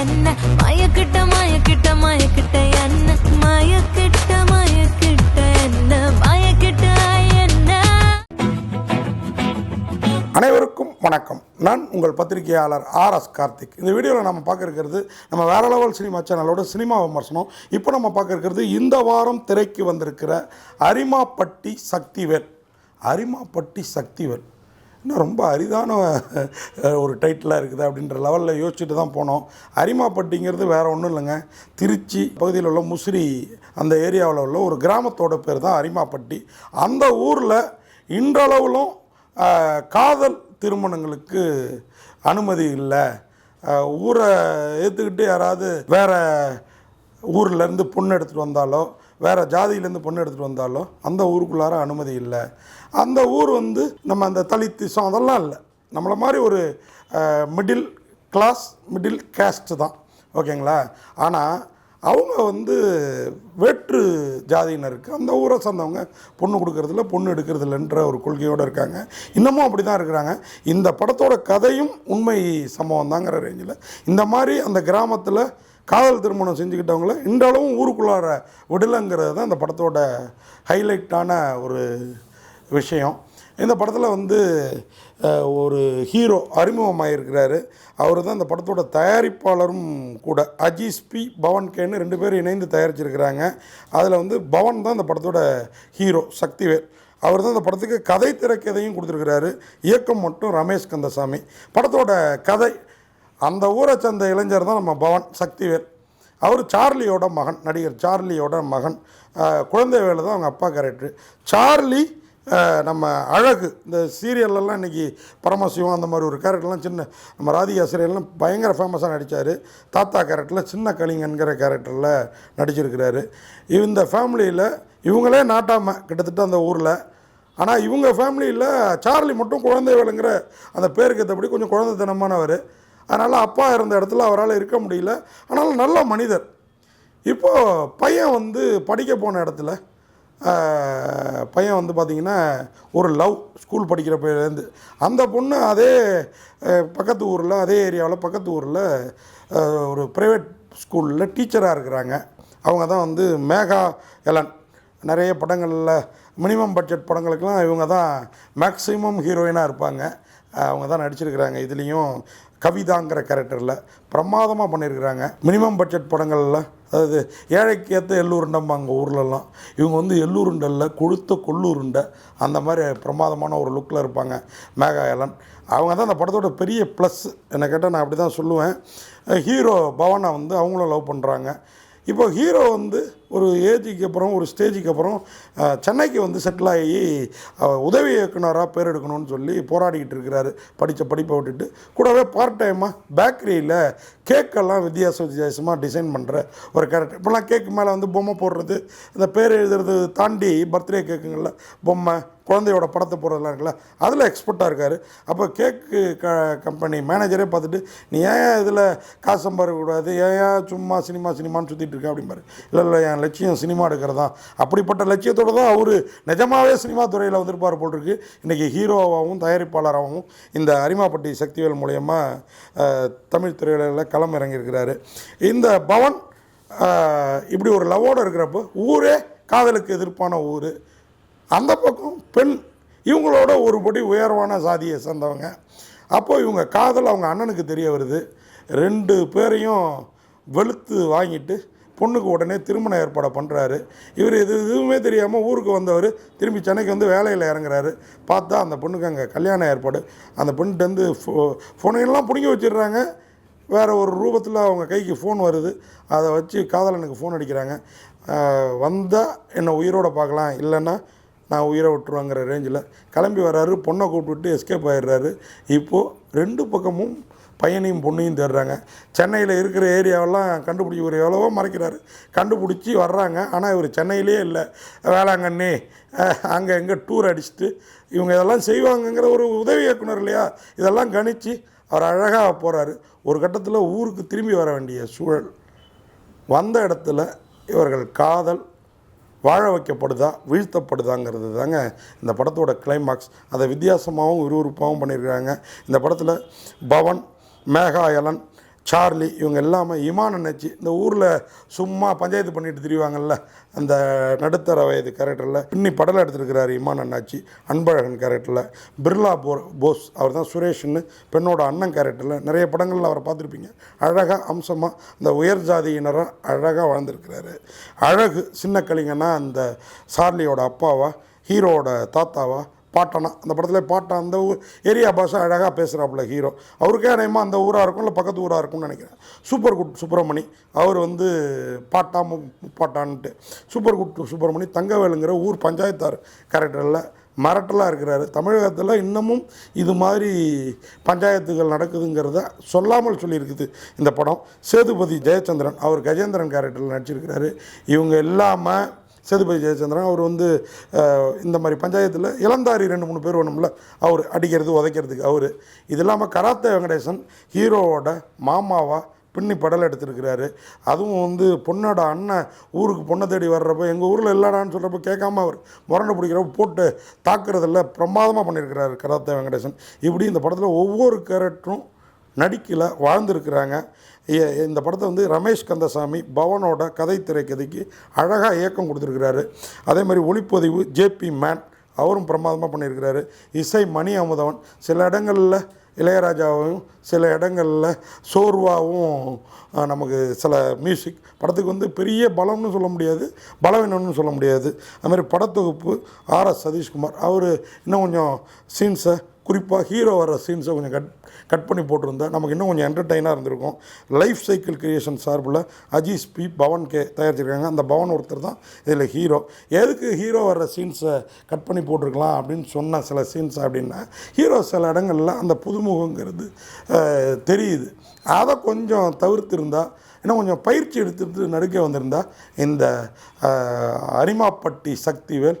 என்ன? மயக்கிட்ட மயக்கிட்ட மயக்கிட்ட என்ன? மயக்கிட்ட மயக்கிட்ட என்ன? மயக்கிட்ட என்ன? அனைவருக்கும் வணக்கம். நான் உங்கள் பத்திரிகையாளர் ஆர் எஸ் கார்த்திக். இந்த வீடியோவில் நம்ம பார்க்க இருக்கிறது நம்ம வேற லெவல் சினிமா சேனலோட சினிமா விமர்சனம். இப்போ நம்ம பார்க்க இருக்கிறது இந்த வாரம் திரைக்கு வந்திருக்கிற அரிமாப்பட்டி சக்திவேல். அரிமாப்பட்டி சக்திவேல். இன்னும் ரொம்ப அரிதான ஒரு டைட்டிலாக இருக்குது அப்படின்ற லெவலில் யோசிச்சுட்டு தான் போனோம். அரிமாப்பட்டிங்கிறது வேறு ஒன்றும் இல்லைங்க. திருச்சி பகுதியில் உள்ள முசிறி அந்த ஏரியாவில் உள்ள ஒரு கிராமத்தோட பேர் தான் அரிமாப்பட்டி. அந்த ஊரில் இன்றளவிலும் காதல் திருமணங்களுக்கு அனுமதி இல்லை. ஊரை ஏற்றுக்கிட்டு யாராவது வேறு ஊர்லேருந்து பொண்ணு எடுத்துகிட்டு வந்தாலோ வேறு ஜாதியிலேருந்து பொண்ணு எடுத்துகிட்டு வந்தாலோ அந்த ஊருக்குள்ளார அனுமதி இல்லை. அந்த ஊர் வந்து நம்ம அந்த தலித்திசம் அதெல்லாம் இல்லை. நம்மளை மாதிரி ஒரு மிடில் கிளாஸ் மிடில் கேஸ்ட் தான். ஓகேங்களா? ஆனால் அவங்க வந்து வேற்று ஜாதியினருக்கு அந்த ஊரை சார்ந்தவங்க பொண்ணு கொடுக்கறதில்ல பொண்ணு எடுக்கிறதில்லன்ற ஒரு கொள்கையோடு இருக்காங்க. இன்னமும் அப்படி தான் இருக்கிறாங்க. இந்த படத்தோட கதையும் உண்மை சம்பவம் தாங்கிற ரேஞ்சில் இந்த மாதிரி அந்த கிராமத்தில் காதல் திருமணம் செஞ்சுக்கிட்டவங்கள இன்றளவும் ஊருக்குள்ளார விடலைங்கிறது தான் இந்த படத்தோட ஹைலைட்டான ஒரு விஷயம். இந்த படத்தில் வந்து ஒரு ஹீரோ அறிமுகமாயிருக்கிறாரு. அவர் தான் இந்த படத்தோட தயாரிப்பாளரும் கூட. அஜீஸ் பி பவன் கேன்னு ரெண்டு பேரும் இணைந்து தயாரிச்சிருக்கிறாங்க. அதில் வந்து பவன் தான் இந்த படத்தோட ஹீரோ சக்திவேல். அவர் தான் இந்த படத்துக்கு கதை திரைக்கதையும் கொடுத்துருக்கிறாரு. இயக்கம் மட்டும் ரமேஷ் கந்தசாமி. படத்தோட கதை அந்த ஊரை சேர்ந்த இளைஞர் தான் நம்ம பவன் சக்திவேல். அவர் சார்லியோட மகன் நடிகர் சார்லியோட மகன். குழந்தை வேலை தான் அவங்க அப்பா கேரக்டர். சார்லி நம்ம அழகு. இந்த சீரியல்லலாம் இன்றைக்கி பரமசிவம் அந்த மாதிரி ஒரு கேரக்டர்லாம் சின்ன நம்ம ராதிகா சீரியல்லாம் பயங்கர ஃபேமஸாக நடித்தார் தாத்தா கேரக்டரில் சின்ன கலிங்கன்கிற கேரக்டரில் நடிச்சிருக்கிறாரு. இந்த ஃபேமிலியில் இவங்களே நாட்டாமல் கிட்டத்தட்ட அந்த ஊரில். ஆனால் இவங்க ஃபேமிலியில் சார்லி மட்டும் குழந்தை வேலைங்கிற அந்த பேருக்கு ஏற்றபடி கொஞ்சம் குழந்தைத்தனமானவர். அதனால் அப்பா இருந்த இடத்துல அவரால் இருக்க முடியல. ஆனால் நல்ல மனிதர். இப்போது பையன் வந்து படிக்க போன இடத்துல பையன் வந்து பார்த்திங்கன்னா ஒரு லவ் ஸ்கூல் படிக்கிற பையன்லேருந்து அந்த பொண்ணு அதே பக்கத்து ஊரில் அதே ஏரியாவில் பக்கத்து ஊரில் ஒரு ப்ரைவேட் ஸ்கூலில் டீச்சராக இருக்கிறாங்க. அவங்க தான் வந்து மேகா எலன். நிறைய படங்களில் மினிமம் பட்ஜெட் படங்களுக்கெல்லாம் இவங்க தான் மேக்ஸிமம் ஹீரோயினாக இருப்பாங்க. அவங்க தான் நடிச்சிருக்கிறாங்க. இதுலேயும் கவிதாங்கிற கேரக்டரில் பிரமாதமாக பண்ணியிருக்கிறாங்க மினிமம் பட்ஜெட் படங்களில் அதாவது ஏழைக்கு ஏற்ற எள்ளூருண்டம்பாங்க ஊர்லலாம். இவங்க வந்து எள்ளூருண்டல்ல கொழுத்த கொள்ளூருண்டை அந்த மாதிரி பிரமாதமான ஒரு லுக்கில் இருப்பாங்க மேகாயலன். அவங்க தான் அந்த படத்தோட பெரிய ப்ளஸ் என்னை கேட்டால் நான் அப்படி தான் சொல்லுவேன். ஹீரோ பவனை வந்து அவங்களும் லவ் பண்ணுறாங்க இப்போ ஹீரோ வந்து ஒரு ஏஜுக்கு அப்புறம் ஒரு ஸ்டேஜுக்கு அப்புறம் சென்னைக்கு வந்து செட்டில் ஆகி உதவி இயக்குனராக பேர் எடுக்கணும்னு சொல்லி போராடிக்கிட்டு இருக்கிறாரு. படித்த படிப்பை விட்டுட்டு. கூடவே பார்ட் டைமாக பேக்கரியில் கேக்கெல்லாம் வித்தியாச வித்தியாசமாக டிசைன் பண்ணுற ஒரு கேரக்டர் இப்போலாம் கேக்கு மேலே வந்து பொம்மை போடுறது இந்த பேர் எழுதுறது தாண்டி பர்த்டே கேக்குங்களில் பொம்மை குழந்தையோட படத்தை போடுறதுலாம் இருக்குல்ல அதில் எக்ஸ்பர்ட்டாக இருக்கார். அப்போ கேக்கு க கம்பெனி மேனேஜரே பார்த்துட்டு நீ ஏன் இதில் காசு சம்பாதிக்கக்கூடாது ஏன் ஏன் சும்மா சினிமா சினிமான்னு சுற்றிட்டு இருக்க? அப்படிம்பாரு. இல்லை இல்லை என் லட்சியம் சினிமா எடுக்கிறது? தான் அப்படிப்பட்ட லட்சியத்தோடு தான் அவர் நிஜமாகவே சினிமா துறையில் வந்திருப்பார் போல் இருக்கு இன்றைக்கி ஹீரோவாகவும் தயாரிப்பாளராகவும் இந்த அரிமாப்பட்டி சக்திவேல் மூலயமா தமிழ் துறையில களம் இறங்கியிருக்கிறாரு. இந்த பவன் இப்படி ஒரு லவ்வோடு இருக்கிறப்போ ஊரே காதலுக்கு எதிர்ப்பான ஊர். அந்த பக்கம் பெண் இவங்களோட ஒரு படி உயர்வான சாதியை சேர்ந்தவங்க. அப்போது இவங்க காதல் அவங்க அண்ணனுக்கு தெரிய வருது. ரெண்டு பேரையும் வெளுத்து வாங்கிட்டு பொண்ணுக்கு உடனே திருமண ஏற்பாடை பண்ணுறாரு இவர் இது எதுவுமே தெரியாமல் ஊருக்கு வந்தவர். திரும்பி சென்னைக்கு வந்து வேலையில் இறங்குறாரு. பார்த்தா அந்த பொண்ணுக்கு அங்கே கல்யாண ஏற்பாடு. அந்த பொண்ணுகிட்டேருந்து ஃபோ ஃபோனையெல்லாம் பிடுங்கி வச்சிடுறாங்க. வேறு ஒரு ரூபத்தில் அவங்க கைக்கு ஃபோன் வருது. அதை வச்சு காதலனுக்கு ஃபோன் அடிக்கிறாங்க. வந்தால் என்னை உயிரோட பார்க்கலாம். இல்லைன்னா நான் உயிரை விட்டுருவாங்கிற ரேஞ்சில் கிளம்பி வர்றாரு. பொண்ணை கூப்பிட்டு எஸ்கேப் ஆயிடுறாரு. இப்போது ரெண்டு பக்கமும் பையனையும் பொண்ணையும் தேடுறாங்க. சென்னையில் இருக்கிற ஏரியாவெல்லாம் கண்டுபிடிச்சி இவர் எவ்வளவோ மறைக்கிறாரு. கண்டுபிடிச்சி வர்றாங்க. ஆனால் இவர் சென்னையிலே இல்லை. வேளாங்கண்ணி அங்கே எங்கே டூர் அடிச்சுட்டு இவங்க இதெல்லாம் செய்வாங்கங்கிற ஒரு உதவி இயக்குனர் இல்லையா? இதெல்லாம் கணித்து அவர் அழகாக போகிறாரு ஒரு கட்டத்தில் ஊருக்கு திரும்பி வர வேண்டிய சூழல். வந்த இடத்துல இவர்கள் காதல் வாழ வைக்கப்படுதா வீழ்த்தப்படுதாங்கிறது தாங்க இந்த படத்தோட கிளைமாக்ஸ் அதை வித்தியாசமாகவும் விறுவிறுப்பாகவும் பண்ணியிருக்கிறாங்க இந்த படத்தில் பவன் மேகாயலன் சார்லி இவங்க எல்லாமே இமான் அண்ணாச்சி. இந்த ஊரில் சும்மா பஞ்சாயத்து பண்ணிட்டு திரிவாங்கல்ல அந்த நடுத்தர வயது கேரக்டரில் இன்னி படலை எடுத்திருக்கிறாரு இமான் அண்ணாச்சி அன்பழகன் கேரக்டரில் பிர்லா போ போஸ் அவர் தான் சுரேஷ்னு பெண்ணோட அண்ணன் கேரக்டரில் நிறைய படங்களில் அவரை பார்த்துருப்பீங்க. அழகாக அம்சமாக இந்த உயர் ஜாதியினராக அழகாக வாழ்ந்திருக்கிறாரு. அழகு சின்ன கலிங்கன்னா அந்த சார்லியோட அப்பாவா ஹீரோவோட தாத்தாவா பாட்டனா அந்த படத்தில் பாட்டா அந்த ஊர் ஏரியா பாஷை அழகாக பேசுகிறாப்புல ஹீரோ. அவருக்கே நேமா அந்த ஊராக இருக்கும் இல்லை பக்கத்து ஊராக இருக்கும்னு நினைக்கிறேன். சூப்பர் குட் சுப்பிரமணி அவர் வந்து பாட்டா மு முப்பாட்டான்ட்டு. சூப்பர் குட் சுப்பிரமணி தங்கவேலுங்கிற ஊர் பஞ்சாயத்தார் கேரக்டரில் மிரட்டலாக இருக்கிறாரு. தமிழகத்தில் இன்னமும் இது மாதிரி பஞ்சாயத்துகள் நடக்குதுங்கிறத சொல்லாமல் சொல்லியிருக்குது இந்த படம். சேதுபதி ஜெயச்சந்திரன் அவர் கஜேந்திரன் கேரக்டரில் நடிச்சிருக்கிறாரு. இவங்க இல்லாமல் சேதுபதி ஜெயச்சந்திரன் அவர் வந்து இந்த மாதிரி பஞ்சாயத்தில் இளந்தாரி ரெண்டு மூணு பேர் வேணும்ல அவர் அடிக்கிறது உதைக்கிறதுக்கு அவர். இது இல்லாமல் கராத்தே வெங்கடேசன் ஹீரோவோட மாமாவா பின்னி படல் எடுத்திருக்கிறாரு. அதுவும் வந்து பொண்ணோட அண்ணன் ஊருக்கு பொண்ணை தேடி வர்றப்போ எங்கள் ஊரில் இல்லைடான்னு சொல்கிறப்ப கேட்காம அவர் முரண்டை பிடிக்கிறப்ப போட்டு தாக்குறதில் பிரமாதமாக பண்ணியிருக்கிறாரு கராத்தே வெங்கடேசன். இப்படி இந்த படத்தில் ஒவ்வொரு கேரக்டரும் நடிக்கல வாழ்ந்துருக்கிறாங்க. இந்த படத்தை வந்து ரமேஷ் கந்தசாமி பவனோட கதை திரைக்கதைக்கு அழகாக இயக்கம் கொடுத்துருக்கிறாரு. அதே மாதிரி ஒளிப்பதிவு ஜேபி மேன் அவரும் பிரமாதமாக பண்ணியிருக்கிறாரு. இசை மணி அமுதவன் சில இடங்களில் இளையராஜாவும் சில இடங்களில் சோர்வாகவும் நமக்கு சில மியூசிக் படத்துக்கு வந்து பெரிய பலம்னு சொல்ல முடியாது பலவீனம்னு சொல்ல முடியாது. அதுமாதிரி படத்தொகுப்பு ஆர் எஸ் சதீஷ்குமார் அவர் இன்னும் கொஞ்சம் சீன்ஸை குறிப்பாக ஹீரோ வர சீன்ஸை கொஞ்சம் கட் கட் பண்ணி போட்டிருந்தா நமக்கு இன்னும் கொஞ்சம் என்டர்டெயினாக இருந்திருக்கும். லைஃப் சைக்கிள் கிரியேஷன் சார்பில் அஜீஸ் பி பவன் கே தயாரிச்சிருக்காங்க. அந்த பவன் ஒருத்தர் தான் இதில் ஹீரோ எதுக்கு ஹீரோ வர்ற சீன்ஸை கட் பண்ணி போட்டிருக்கலாம் அப்படின்னு சொன்ன சில சீன்ஸ் அப்படின்னா ஹீரோ சில இடங்களில் அந்த புதுமுகங்கிறது தெரியுது. அதை கொஞ்சம் தவிர்த்திருந்தா இன்னும் கொஞ்சம் பயிற்சி எடுத்துட்டு நடுக்க வந்திருந்தா இந்த அரிமாப்பட்டி சக்திவேல்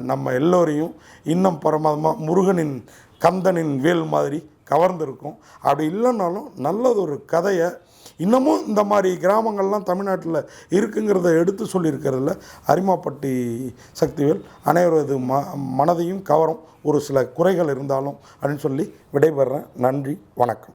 நம்ம எல்லோரையும் இன்னும் பரமாதமாக முருகனின் கந்தனின் வேல் மாதிரி கவர்ந்திருக்கும். அப்படி இல்லைனாலும் நல்லதொரு கதையை இன்னமும் இந்த மாதிரி கிராமங்கள்லாம் தமிழ்நாட்டில் இருக்குங்கிறத எடுத்து சொல்லியிருக்கிறதுல அரிமாப்பட்டி சக்திவேல் அனைவரது ம மனதையும் கவரும் ஒரு சில குறைகள் இருந்தாலும் அப்படின்னு சொல்லி விடைபெறேன். நன்றி வணக்கம்.